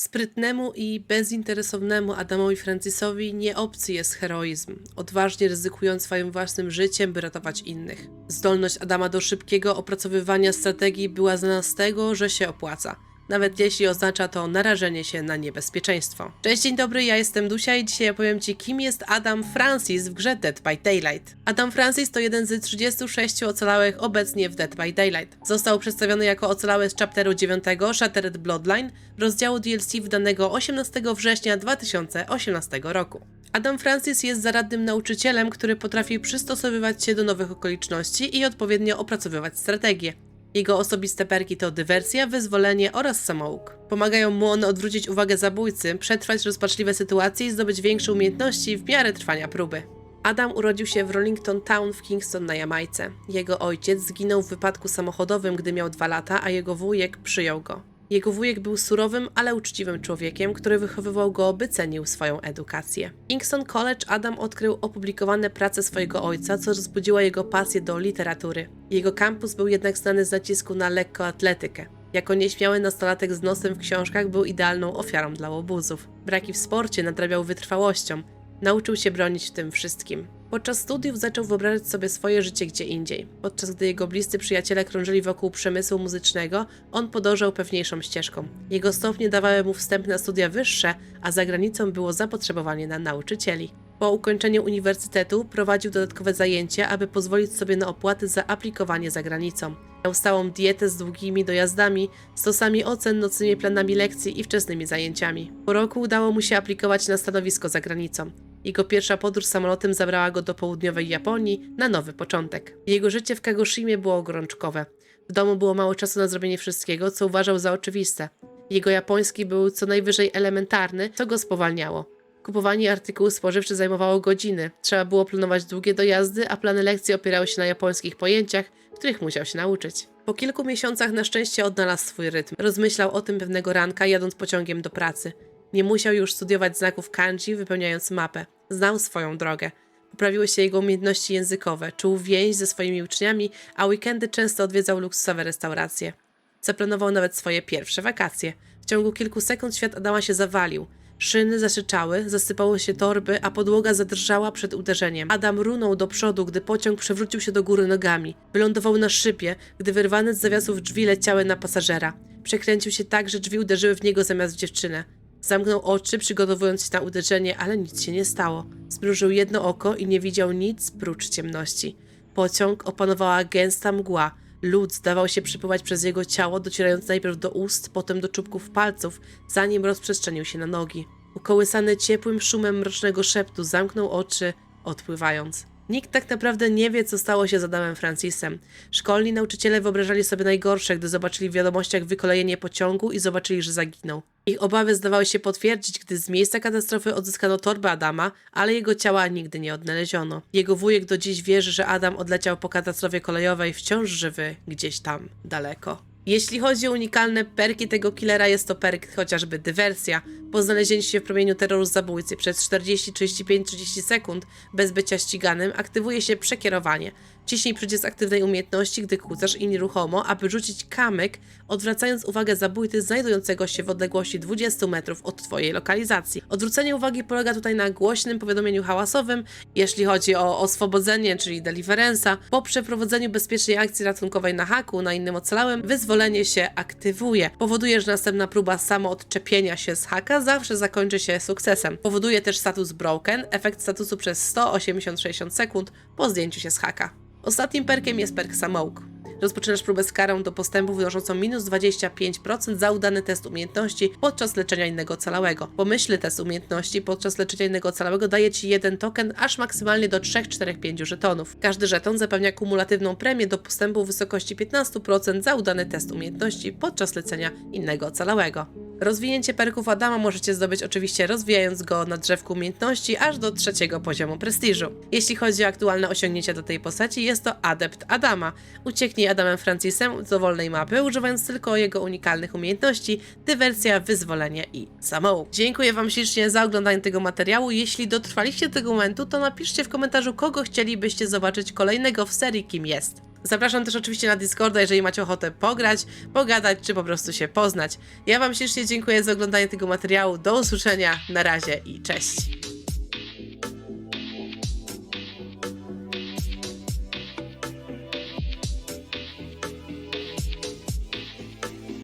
Sprytnemu i bezinteresownemu Adamowi Francisowi nie obcy jest heroizm, odważnie ryzykując swoim własnym życiem, by ratować innych. Zdolność Adama do szybkiego opracowywania strategii była znana z tego, że się opłaca. Nawet jeśli oznacza to narażenie się na niebezpieczeństwo. Cześć, dzień dobry, ja jestem Dusia i dzisiaj opowiem Ci, kim jest Adam Francis w grze Dead by Daylight. Adam Francis to jeden z 36 ocalałych obecnie w Dead by Daylight. Został przedstawiony jako ocalały z chapteru 9 Shattered Bloodline, rozdziału DLC wydanego 18 września 2018 roku. Adam Francis jest zaradnym nauczycielem, który potrafi przystosowywać się do nowych okoliczności i odpowiednio opracowywać strategie. Jego osobiste perki to dywersja, wyzwolenie oraz samouk. Pomagają mu one odwrócić uwagę zabójcy, przetrwać rozpaczliwe sytuacje i zdobyć większe umiejętności w miarę trwania próby. Adam urodził się w Rollington Town w Kingston na Jamajce. Jego ojciec zginął w wypadku samochodowym, gdy miał dwa lata, a jego wujek przyjął go. Jego wujek był surowym, ale uczciwym człowiekiem, który wychowywał go, by cenił swoją edukację. Kingston College Adam odkrył opublikowane prace swojego ojca, co rozbudziło jego pasję do literatury. Jego kampus był jednak znany z nacisku na lekkoatletykę. Jako nieśmiały nastolatek z nosem w książkach był idealną ofiarą dla łobuzów. Braki w sporcie nadrabiał wytrwałością. Nauczył się bronić w tym wszystkim. Podczas studiów zaczął wyobrażać sobie swoje życie gdzie indziej. Podczas gdy jego bliscy przyjaciele krążyli wokół przemysłu muzycznego, on podążał pewniejszą ścieżką. Jego stopnie dawały mu wstęp na studia wyższe, a za granicą było zapotrzebowanie na nauczycieli. Po ukończeniu uniwersytetu prowadził dodatkowe zajęcia, aby pozwolić sobie na opłaty za aplikowanie za granicą. Miał stałą dietę z długimi dojazdami, stosami ocen, nocnymi planami lekcji i wczesnymi zajęciami. Po roku udało mu się aplikować na stanowisko za granicą. Jego pierwsza podróż samolotem zabrała go do południowej Japonii na nowy początek. Jego życie w Kagoshimie było gorączkowe. W domu było mało czasu na zrobienie wszystkiego, co uważał za oczywiste. Jego japoński był co najwyżej elementarny, co go spowalniało. Kupowanie artykułów spożywczych zajmowało godziny. Trzeba było planować długie dojazdy, a plany lekcji opierały się na japońskich pojęciach, których musiał się nauczyć. Po kilku miesiącach na szczęście odnalazł swój rytm. Rozmyślał o tym pewnego ranka, jadąc pociągiem do pracy. Nie musiał już studiować znaków kanji, wypełniając mapę. Znał swoją drogę. Poprawiły się jego umiejętności językowe, czuł więź ze swoimi uczniami, a weekendy często odwiedzał luksusowe restauracje. Zaplanował nawet swoje pierwsze wakacje. W ciągu kilku sekund świat Adama się zawalił. Szyny zasyczały, zasypały się torby, a podłoga zadrżała przed uderzeniem. Adam runął do przodu, gdy pociąg przewrócił się do góry nogami. Wylądował na szybie, gdy wyrwane z zawiasów drzwi leciały na pasażera. Przekręcił się tak, że drzwi uderzyły w niego zamiast w dziewczynę. Zamknął oczy, przygotowując się na uderzenie, ale nic się nie stało. Zmrużył jedno oko i nie widział nic prócz ciemności. Pociąg opanowała gęsta mgła. Lód zdawał się przepływać przez jego ciało, docierając najpierw do ust, potem do czubków palców, zanim rozprzestrzenił się na nogi. Ukołysany ciepłym szumem mrocznego szeptu, zamknął oczy, odpływając. Nikt tak naprawdę nie wie, co stało się z Adamem Francisem. Szkolni nauczyciele wyobrażali sobie najgorsze, gdy zobaczyli w wiadomościach wykolejenie pociągu i zobaczyli, że zaginął. Ich obawy zdawały się potwierdzić, gdy z miejsca katastrofy odzyskano torbę Adama, ale jego ciała nigdy nie odnaleziono. Jego wujek do dziś wierzy, że Adam odleciał po katastrofie kolejowej wciąż żywy, gdzieś tam, daleko. Jeśli chodzi o unikalne perki tego killera, jest to perk chociażby dywersja. Po znalezieniu się w promieniu terroru zabójcy przez 40, 35, 30 sekund bez bycia ściganym aktywuje się przekierowanie. Ciśnij przycisk aktywnej umiejętności, gdy kłócasz i nieruchomo, aby rzucić kamyk, odwracając uwagę zabójcy znajdującego się w odległości 20 metrów od Twojej lokalizacji. Odwrócenie uwagi polega tutaj na głośnym powiadomieniu hałasowym, jeśli chodzi o oswobodzenie, czyli deliverance'a. Po przeprowadzeniu bezpiecznej akcji ratunkowej na haku na innym ocalałym, wyzwolenie się aktywuje. Powoduje, że następna próba samoodczepienia się z haka zawsze zakończy się sukcesem. Powoduje też status broken, efekt statusu przez 180-60 sekund po zdjęciu się z haka. Ostatnim perkiem jest perk Samouk. Rozpoczynasz próbę z karą do postępu wynoszącą minus 25% za udany test umiejętności podczas leczenia innego ocalałego. Pomyślny test umiejętności podczas leczenia innego ocalałego daje Ci jeden token, aż maksymalnie do 3, 4, 5 żetonów. Każdy żeton zapewnia kumulatywną premię do postępu w wysokości 15% za udany test umiejętności podczas lecenia innego ocalałego. Rozwinięcie perków Adama możecie zdobyć oczywiście rozwijając go na drzewku umiejętności aż do trzeciego poziomu prestiżu. Jeśli chodzi o aktualne osiągnięcia do tej postaci, jest to Adept Adama. Ucieknij Adamem Francisem z dowolnej mapy, używając tylko jego unikalnych umiejętności, dywersja, wyzwolenie i samouk. Dziękuję Wam ślicznie za oglądanie tego materiału. Jeśli dotrwaliście do tego momentu, to napiszcie w komentarzu, kogo chcielibyście zobaczyć kolejnego w serii Kim Jest. Zapraszam też oczywiście na Discorda, jeżeli macie ochotę pograć, pogadać, czy po prostu się poznać. Ja Wam ślicznie dziękuję za oglądanie tego materiału. Do usłyszenia, na razie i cześć!